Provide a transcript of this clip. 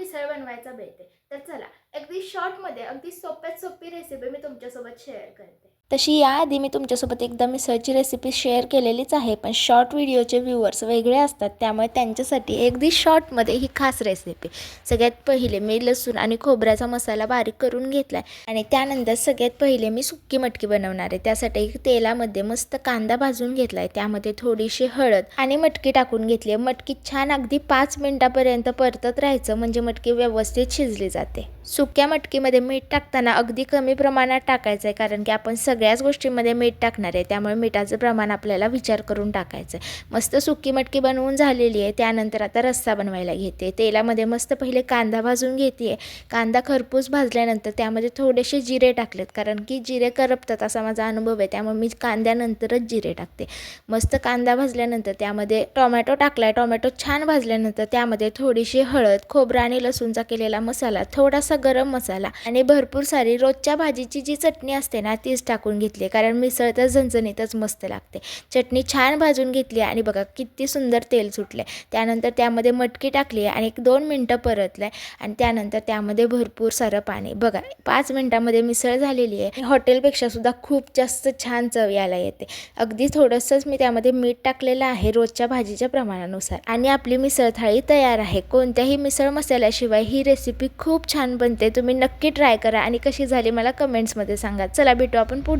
मिसळ बनवायचा बेते तर चला अगदी शॉर्टमध्ये अगदी सोप्यात सोपी रेसिपी मी तुमच्यासोबत शेअर करते. तशी याआधी मी तुमच्यासोबत एकदा मिसळची रेसिपी शेअर केलेलीच आहे पण शॉर्ट व्हिडिओचे व्ह्यूवर्स वेगळे असतात त्यामुळे त्यांच्यासाठी अगदी शॉर्टमध्ये ही खास रेसिपी सगळ्यात पहिले मी लसूण आणि खोबऱ्याचा मसाला बारीक करून घेतला आहे आणि त्यानंतर सगळ्यात पहिले मी सुक्की मटकी बनवणार आहे. त्यासाठी तेलामध्ये मस्त कांदा भाजून घेतला आहे त्यामध्ये थोडीशी हळद आणि मटकी टाकून घेतली आहे. मटकी छान अगदी पाच मिनटापर्यंत परतत राहायचं म्हणजे मटकी व्यवस्थित शिजली जाते. सुक्या मटकीमध्ये मीठ टाकताना अगदी कमी प्रमाणात टाकायचं आहे कारण की आपण सगळ्याच गोष्टींमध्ये मीठ टाकणार आहे. त्यामुळे मिठाचं प्रमाण आपल्याला विचार करून टाकायचं आहे. मस्त सुकी मटकी बनवून झालेली आहे. त्यानंतर आता रस्सा बनवायला घेते. तेलामध्ये मस्त पहिले कांदा भाजून घेते. आहे कांदा खरपूस भाजल्यानंतर त्यामध्ये थोडेसे जिरे टाकलेत. कारण की जिरे करपतात असा माझा अनुभव आहे. त्यामुळे मी कांद्यानंतरच जिरे टाकते. मस्त कांदा भाजल्यानंतर त्यामध्ये टोमॅटो टाकला आहे टोमॅटो छान भाजल्यानंतर त्यामध्ये थोडीशी हळद खोबरं आणि लसूणचा केलेला मसाला थोडासा गरम मसाला आणि भरपूर सारी रोजच्या भाजीची जी चटणी असते ना तीच टाकून घेतली कारण मिसळ तर झणझणीतच मस्त लागते. चटणी छान भाजून घेतली आणि बघा किती सुंदर तेल सुटले त्यानंतर त्यामध्ये मटकी टाकली आणि एक दोन मिनटं परतलं आणि त्यानंतर त्यामध्ये भरपूर सारं पाणी. बघा पाच मिनटामध्ये मिसळ झालेली आहे. हॉटेलपेक्षा सुद्धा खूप जास्त छान चव यायला येते. अगदी थोडंसंच मी त्यामध्ये मीठ टाकलेलं आहे रोजच्या भाजीच्या प्रमाणानुसार. आणि आपली मिसळ थाळी तयार आहे. कोणत्याही मिसळ मसाल्याशिवाय ही रेसिपी खूप छान बनते. तुम्ही नक्की ट्राय करा आणि कशी झाली मला कमेंट्समध्ये सांगा. चला भेटू आपण पुढे